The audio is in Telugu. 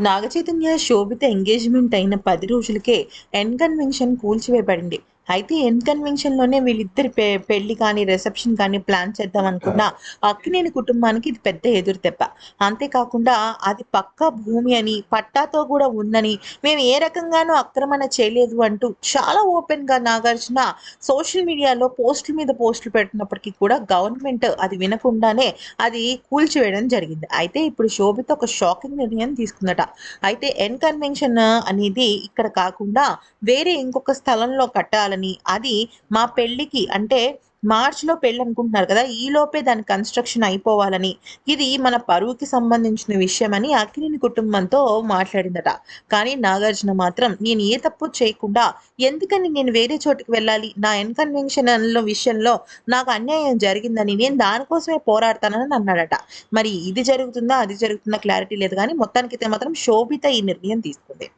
నాగచైతన్య శోభిత ఎంగేజ్మెంట్ అయిన పది రోజులకే ఎన్ కన్వెన్షన్ కూల్చివేయబడింది. అయితే ఎన్ కన్వెన్షన్లోనే వీళ్ళిద్దరి పె పెళ్ళి కానీ రిసెప్షన్ కానీ ప్లాన్ చేద్దాం అనుకున్నా అక్కినేని కుటుంబానికి ఇది పెద్ద ఎదురు దెబ్బ. అంతేకాకుండా అది పక్కా భూమి అని పట్టాతో కూడా ఉందని మేము ఏ రకంగానూ ఆక్రమణ చేయలేదు అంటూ చాలా ఓపెన్గా నాగార్జున సోషల్ మీడియాలో పోస్టుల మీద పోస్టులు పెట్టినప్పటికీ కూడా గవర్నమెంట్ అది వినకుండానే అది కూల్చివేయడం జరిగింది. అయితే ఇప్పుడు శోభిత ఒక షాకింగ్ నిర్ణయం తీసుకుందట. అయితే ఎన్ కన్వెన్షన్ అనేది ఇక్కడ కాకుండా వేరే ఇంకొక స్థలంలో కట్టాలి కావాలని అది మా పెళ్ళికి అంటే మార్చిలో పెళ్ళి అనుకుంటున్నారు కదా ఈ లోపే దాని కన్స్ట్రక్షన్ అయిపోవాలని. ఇది మన పరువుకి సంబంధించిన విషయం అని కుటుంబంతో మాట్లాడిందట. కానీ నాగార్జున మాత్రం నేను ఏ తప్పు చేయకుండా ఎందుకని నేను వేరే చోటుకి వెళ్ళాలి? నా ఎన్ కన్వెన్షన్ విషయంలో నాకు అన్యాయం జరిగిందని నేను దానికోసమే పోరాడతానని అన్నాడట. మరి ఇది జరుగుతుందా? అది జరుగుతుందా? క్లారిటీ లేదు. కానీ మొత్తానికి అయితే మాత్రం శోభిత ఈ నిర్ణయం తీసుకుంది.